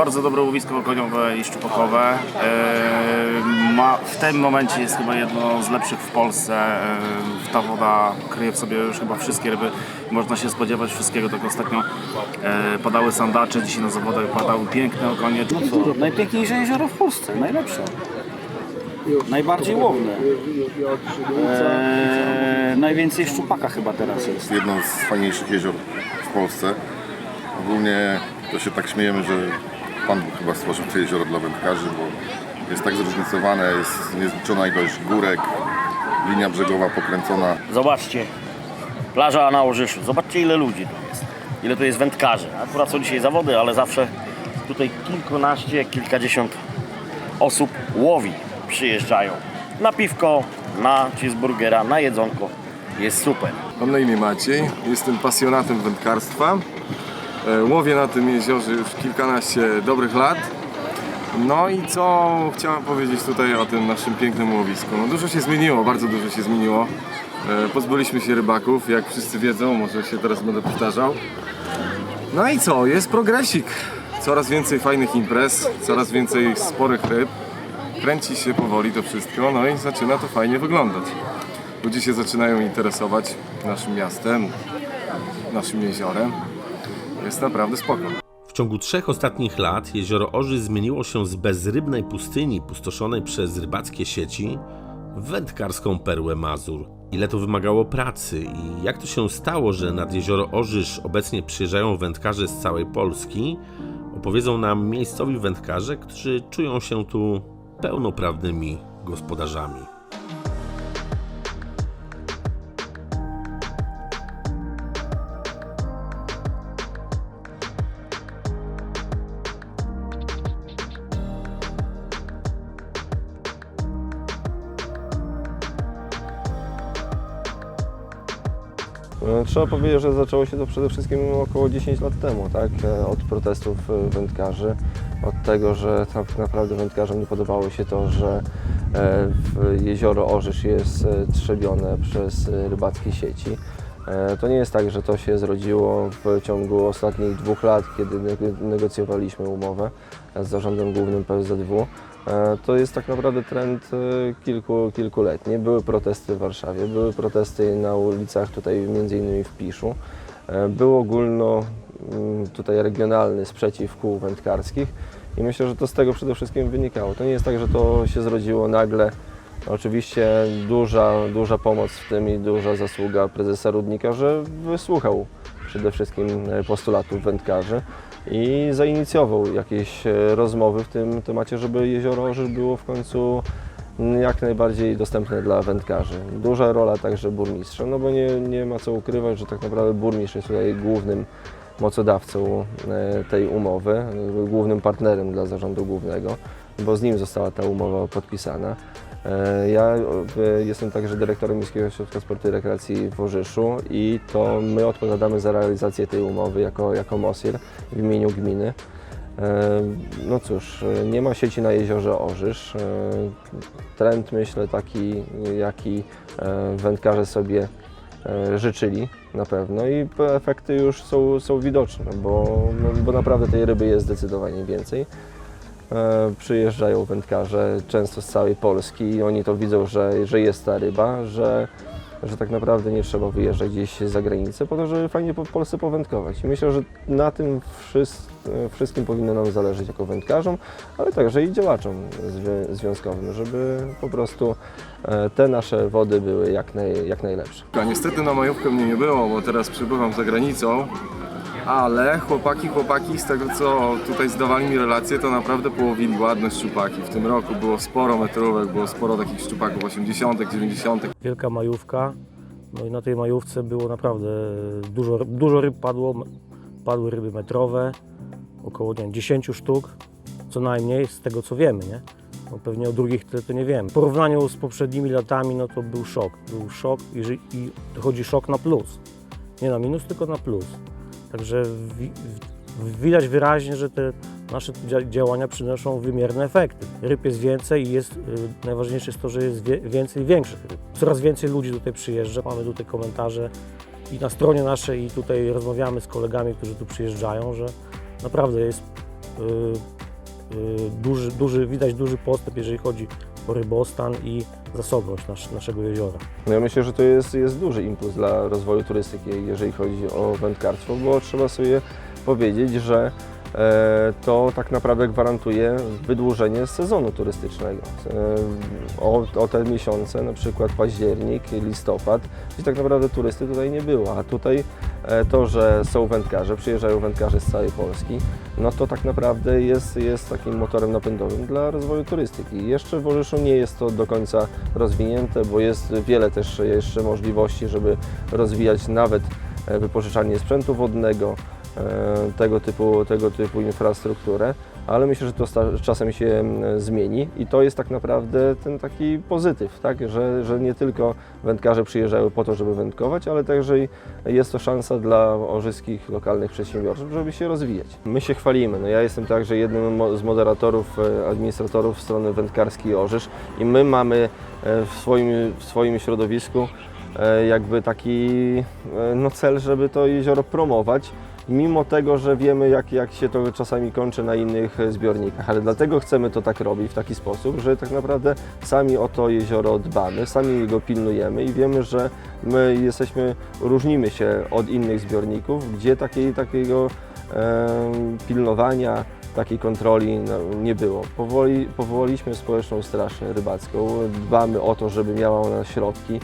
bardzo dobre łowisko okoniowe i szczupakowe. E, ma, w tym momencie jest chyba jedno z lepszych w Polsce. E, ta woda kryje w sobie już chyba wszystkie ryby. Można się spodziewać wszystkiego. Tak ostatnio e, padały sandacze, dzisiaj na zawodach padały piękne okonie. Najpiękniejsze jezioro w Polsce, najlepsze. Najbardziej łowne. Eee, najwięcej szczupaka chyba teraz jest. jedno z fajniejszych jezior w Polsce. Ogólnie to się tak śmiejemy, że Pan Bóg chyba stworzył to jezioro dla wędkarzy, bo jest tak zróżnicowane, jest niezliczona ilość górek, linia brzegowa pokręcona. Zobaczcie, plaża na Orzyszu. Zobaczcie ile ludzi tu jest. Ile tu jest wędkarzy. Akurat są dzisiaj zawody, ale zawsze tutaj kilkanaście, kilkadziesiąt osób łowi. Przyjeżdżają na piwko, na cheeseburgera, na jedzonko. Jest super. Mam na imię Maciej, jestem pasjonatem wędkarstwa. E, Łowię na tym jeziorze już kilkanaście dobrych lat. No i co chciałem powiedzieć tutaj o tym naszym pięknym łowisku? No dużo się zmieniło, bardzo dużo się zmieniło. E, Pozbyliśmy się rybaków, jak wszyscy wiedzą, może się teraz będę powtarzał. No i co? Jest progresik. Coraz więcej fajnych imprez, coraz więcej sporych ryb. Kręci się powoli to wszystko, no i zaczyna to fajnie wyglądać. Ludzie się zaczynają interesować naszym miastem, naszym jeziorem. Jest naprawdę spoko. W ciągu trzech ostatnich lat jezioro Orzy zmieniło się z bezrybnej pustyni pustoszonej przez rybackie sieci w wędkarską perłę Mazur. Ile to wymagało pracy i jak to się stało, że nad jezioro Orzysz obecnie przyjeżdżają wędkarze z całej Polski, opowiedzą nam miejscowi wędkarze, którzy czują się tu pełnoprawnymi gospodarzami. Trzeba powiedzieć, że zaczęło się to przede wszystkim około 10 lat temu, tak? E, Od protestów e, wędkarzy, od tego, że tak naprawdę wędkarzom nie podobało się to, że e, jezioro Orzysz jest e, trzebione przez e, rybackie sieci. E, To nie jest tak, że to się zrodziło w ciągu ostatnich dwóch lat, kiedy neg- negocjowaliśmy umowę z zarządem głównym PSZW. E, To jest tak naprawdę trend e, kilku, kilkuletni. Były protesty w Warszawie, były protesty na ulicach tutaj między innymi w Piszu. E, Był ogólno mm, tutaj regionalny sprzeciw kół wędkarskich i myślę, że to z tego przede wszystkim wynikało. To nie jest tak, że to się zrodziło nagle. Oczywiście duża, duża pomoc w tym i duża zasługa prezesa Rudnika, że wysłuchał przede wszystkim postulatów wędkarzy i zainicjował jakieś e, rozmowy w tym temacie, żeby jezioro Orzysz było w końcu mm, jak najbardziej dostępne dla wędkarzy. Duża rola także burmistrza, no bo nie, nie ma co ukrywać, że tak naprawdę burmistrz jest tutaj głównym mocodawcą e, tej umowy, e, głównym partnerem dla zarządu głównego, bo z nim została ta umowa podpisana. E, Ja e, jestem także dyrektorem Miejskiego Ośrodka Sportu i Rekreacji w Orzyszu i to my odpowiadamy za realizację tej umowy jako, jako MOSIR w imieniu gminy. E, No cóż, nie ma sieci na jeziorze Orzysz. Trend myślę taki, jaki wędkarze sobie życzyli na pewno i efekty już są, są widoczne, bo, no, bo naprawdę tej ryby jest zdecydowanie więcej. E, Przyjeżdżają wędkarze często z całej Polski i oni to widzą, że, że jest ta ryba, że, że tak naprawdę nie trzeba wyjeżdżać gdzieś za granicę po to, żeby fajnie po Polsce powędkować. I myślę, że na tym wszys- wszystkim powinno nam zależeć jako wędkarzom, ale także i działaczom zwią- związkowym, żeby po prostu e, te nasze wody były jak, naj, jak najlepsze. A niestety na majówkę mnie nie było, bo teraz przebywam za granicą, ale chłopaki, chłopaki, z tego co tutaj zdawali mi relacje, to naprawdę połowili ładne szczupaki. W tym roku było sporo metrówek, było sporo takich szczupaków 80., 90. wielka majówka. No i na tej majówce było naprawdę dużo, dużo ryb padło. Padły ryby metrowe, około nie wiem, 10 sztuk co najmniej, z tego co wiemy, nie? Bo pewnie o drugich tyle to nie wiemy. W porównaniu z poprzednimi latami, no to był szok. Był szok i, i dochodzi szok na plus. Nie na minus, tylko na plus. Także wi- widać wyraźnie, że te nasze dzia- działania przynoszą wymierne efekty. Ryb jest więcej i jest, y, najważniejsze jest to, że jest wie, więcej większych ryb. Coraz więcej ludzi tutaj przyjeżdża, mamy tutaj komentarze i na stronie naszej i tutaj rozmawiamy z kolegami, którzy tu przyjeżdżają, że naprawdę jest y, y, duży, duży, widać duży postęp, jeżeli chodzi rybostan i zasobność nas, naszego jeziora. No ja myślę, że to jest, jest duży impuls dla rozwoju turystyki, jeżeli chodzi o wędkarstwo, bo trzeba sobie powiedzieć, że e, to tak naprawdę gwarantuje wydłużenie sezonu turystycznego. E, o, o te miesiące, na przykład październik, listopad, gdzie tak naprawdę turysty tutaj nie było, a tutaj to, że są wędkarze, przyjeżdżają wędkarze z całej Polski, no to tak naprawdę jest, jest takim motorem napędowym dla rozwoju turystyki. Jeszcze w Orzeszu nie jest to do końca rozwinięte, bo jest wiele też jeszcze możliwości, żeby rozwijać nawet e, wypożyczanie sprzętu wodnego, e, tego typu, tego typu infrastrukturę, ale myślę, że to czasem się mm, zmieni i to jest tak naprawdę ten taki pozytyw, tak? że, że nie tylko wędkarze przyjeżdżają po to, żeby wędkować, ale także jest to szansa dla orzyskich lokalnych przedsiębiorców, żeby się rozwijać. My się chwalimy. No ja jestem także jednym z moderatorów, e, administratorów strony wędkarskiej Orzysz i my mamy e, w swoim, w swoim środowisku e, jakby taki no cel, żeby to jezioro promować, mimo tego, że wiemy jak, jak się to czasami kończy na innych e, zbiornikach, ale dlatego chcemy to tak robić w taki sposób, że tak naprawdę sami o to jezioro dbamy, sami go pilnujemy i wiemy, że my jesteśmy, różnimy się od innych zbiorników, gdzie takiej, takiego em, pilnowania, takiej kontroli no, nie było. Powoli, powołaliśmy społeczną straż rybacką, dbamy o to, żeby miała ona środki,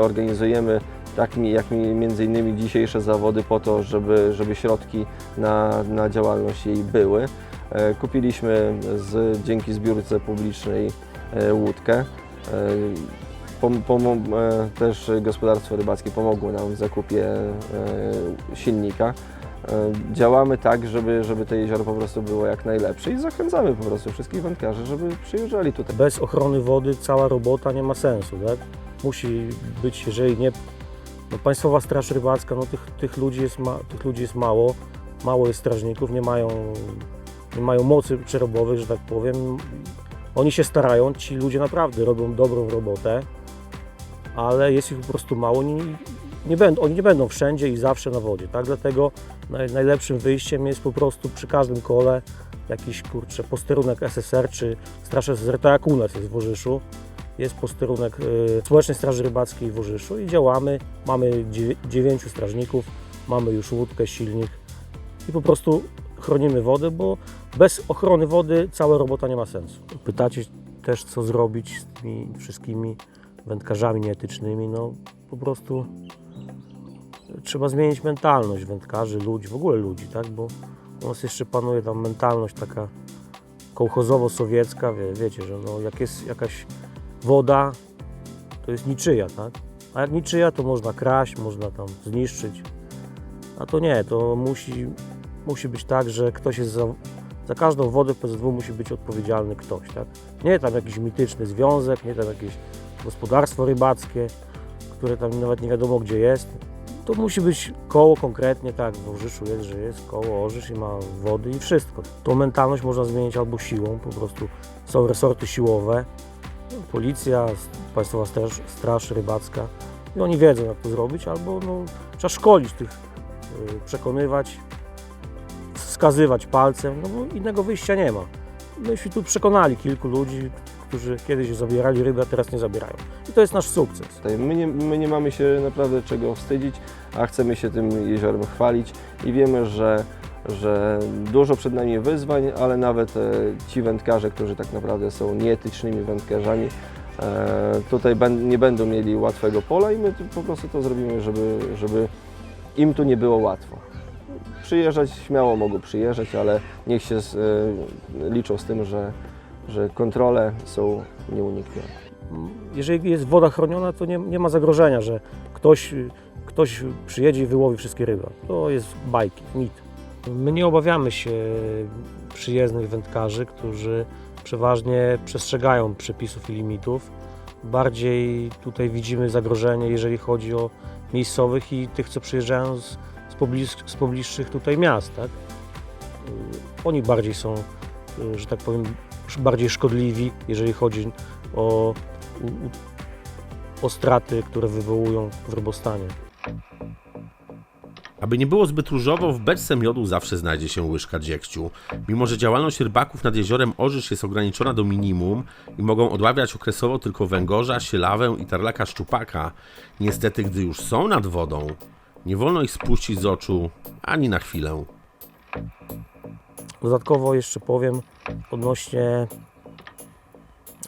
organizujemy tak mi- jak mi między innymi dzisiejsze zawody po to, żeby, żeby środki na, na działalność jej były. E, Kupiliśmy z, dzięki zbiórce publicznej e, łódkę. E, Pom, e, też gospodarstwo rybackie pomogło nam w zakupie silnika. Działamy tak, żeby, żeby to jezioro po prostu było jak najlepsze i zachęcamy po prostu wszystkich wędkarzy, żeby przyjeżdżali tutaj. Bez ochrony wody cała robota nie ma sensu, tak? Musi być, jeżeli nie... No, Państwowa Straż Rybacka, no tych, tych, ludzi jest ma, tych ludzi jest mało, mało jest strażników, nie mają, nie mają mocy przerobowych, że tak powiem. Oni się starają, ci ludzie naprawdę robią dobrą robotę, ale jest ich po prostu mało. Nie, nie będą, oni nie będą wszędzie i zawsze na wodzie, tak? Dlatego naj, najlepszym wyjściem jest po prostu przy każdym kole jakiś kurczę posterunek SSR czy Straż SSR, tak jak u nas jest w. Jest posterunek y, Społecznej Straży Rybackiej w Orzyszu i działamy. Mamy dziewię- dziewięciu strażników, mamy już łódkę, silnik i po prostu chronimy wodę, bo bez ochrony wody cała robota nie ma sensu. Pytacie też, co zrobić z tymi wszystkimi wędkarzami nieetycznymi. No po prostu trzeba zmienić mentalność wędkarzy, ludzi, w ogóle ludzi, tak? Bo u nas jeszcze panuje tam mentalność taka kołchozowo-sowiecka, wie, wiecie, że no, jak jest jakaś woda, to jest niczyja, tak? A jak niczyja, to można kraść, można tam zniszczyć. A to nie, to musi, musi być tak, że ktoś jest za, za każdą wodę w PZW musi być odpowiedzialny ktoś, tak? Nie tam jakiś mityczny związek, nie tam jakieś gospodarstwo rybackie, które tam nawet nie wiadomo gdzie jest. To musi być koło konkretnie, tak, w Orzyszu jest, że jest koło Orzysz i ma wody i wszystko. Tą mentalność można zmienić albo siłą, po prostu są resorty siłowe, policja, Państwowa Straż, Straż Rybacka i oni wiedzą jak to zrobić, albo no, trzeba szkolić tych, y, przekonywać, wskazywać palcem, no bo innego wyjścia nie ma. Myśmy tu przekonali kilku ludzi, którzy kiedyś zabierali rybę, a teraz nie zabierają. I to jest nasz sukces. My nie, my nie mamy się naprawdę czego wstydzić, a chcemy się tym jeziorem chwalić i wiemy, że, że dużo przed nami wyzwań, ale nawet e, ci wędkarze, którzy tak naprawdę są nieetycznymi wędkarzami, e, tutaj nie będą mieli łatwego pola i my po prostu to zrobimy, żeby, żeby im tu nie było łatwo. Przyjeżdżać śmiało mogą przyjeżdżać, ale niech się z, e, liczą z tym, że, że kontrole są nieuniknione. jeżeli jest woda chroniona, to nie, nie ma zagrożenia, że ktoś, ktoś przyjedzie i wyłowi wszystkie ryby. To jest bajki, mit. My nie obawiamy się przyjezdnych wędkarzy, którzy przeważnie przestrzegają przepisów i limitów. Bardziej tutaj widzimy zagrożenie, jeżeli chodzi o miejscowych i tych, co przyjeżdżają z, z, pobliż, z pobliższych tutaj miast. Tak? Oni bardziej są, że tak powiem, bardziej szkodliwi, jeżeli chodzi o o straty, które wywołują w rybostanie. Aby nie było zbyt różowo, w beczce miodu zawsze znajdzie się łyżka dziegciu. Mimo, że działalność rybaków nad jeziorem Orzysz jest ograniczona do minimum i mogą odławiać okresowo tylko węgorza, sielawę i tarlaka szczupaka, niestety gdy już są nad wodą, nie wolno ich spuścić z oczu ani na chwilę. Dodatkowo jeszcze powiem odnośnie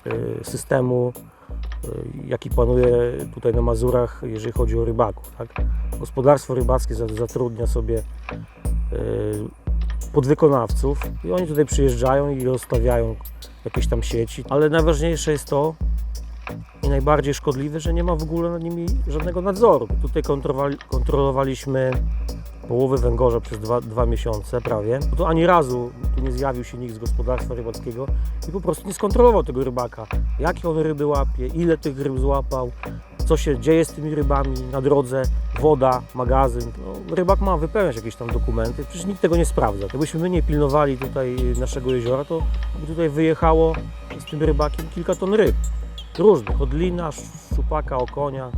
y, systemu, jaki panuje tutaj na Mazurach, jeżeli chodzi o rybaków. Tak? Gospodarstwo rybackie za- zatrudnia sobie y, podwykonawców i oni tutaj przyjeżdżają i rozstawiają jakieś tam sieci, ale najważniejsze jest to i najbardziej szkodliwe, że nie ma w ogóle nad nimi żadnego nadzoru. Tutaj kontrolowaliśmy połowy węgorza przez dwa, dwa miesiące prawie, to ani razu tu nie zjawił się nikt z gospodarstwa rybackiego i po prostu nie skontrolował tego rybaka. Jakie on ryby łapie, ile tych ryb złapał, co się dzieje z tymi rybami na drodze, woda, magazyn. No, rybak ma wypełniać jakieś tam dokumenty, przecież nikt tego nie sprawdza. Gdybyśmy my nie pilnowali tutaj naszego jeziora, to by tutaj wyjechało z tym rybakiem kilka ton ryb. Różnych, od lina, szczupaka, okonia.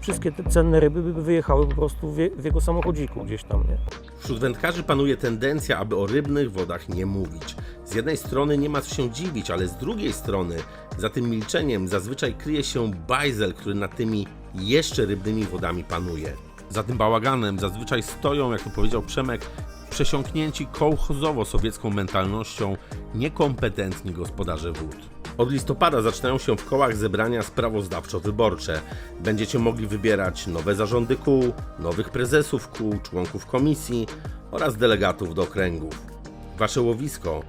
Wszystkie te cenne ryby by wyjechały po prostu w, je, w jego samochodziku gdzieś tam, nie? Wśród wędkarzy panuje tendencja, aby o rybnych wodach nie mówić. Z jednej strony nie ma co się dziwić, ale z drugiej strony za tym milczeniem zazwyczaj kryje się bajzel, który nad tymi jeszcze rybnymi wodami panuje. Za tym bałaganem zazwyczaj stoją, jak to powiedział Przemek, przesiąknięci kołchozowo-sowiecką mentalnością niekompetentni gospodarze wód. Od listopada zaczynają się w kołach zebrania sprawozdawczo-wyborcze. Będziecie mogli wybierać nowe zarządy kół, nowych prezesów kół, członków komisji oraz delegatów do okręgów. Wasze łowisko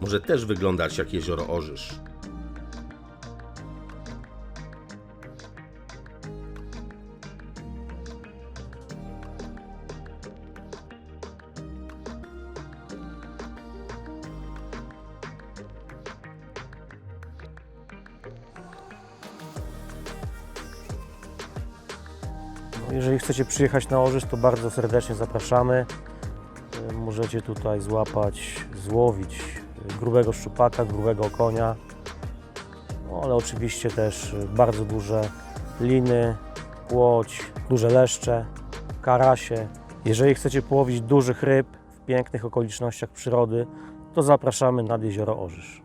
może też wyglądać jak jezioro Orzysz. Jeżeli chcecie przyjechać na Orzysz, to bardzo serdecznie zapraszamy. E, Możecie tutaj złapać, złowić grubego szczupaka, grubego konia, no, ale oczywiście też e, bardzo duże liny, płoć, duże leszcze, karasie. Jeżeli chcecie połowić dużych ryb w pięknych okolicznościach przyrody, to zapraszamy nad jezioro Orzysz.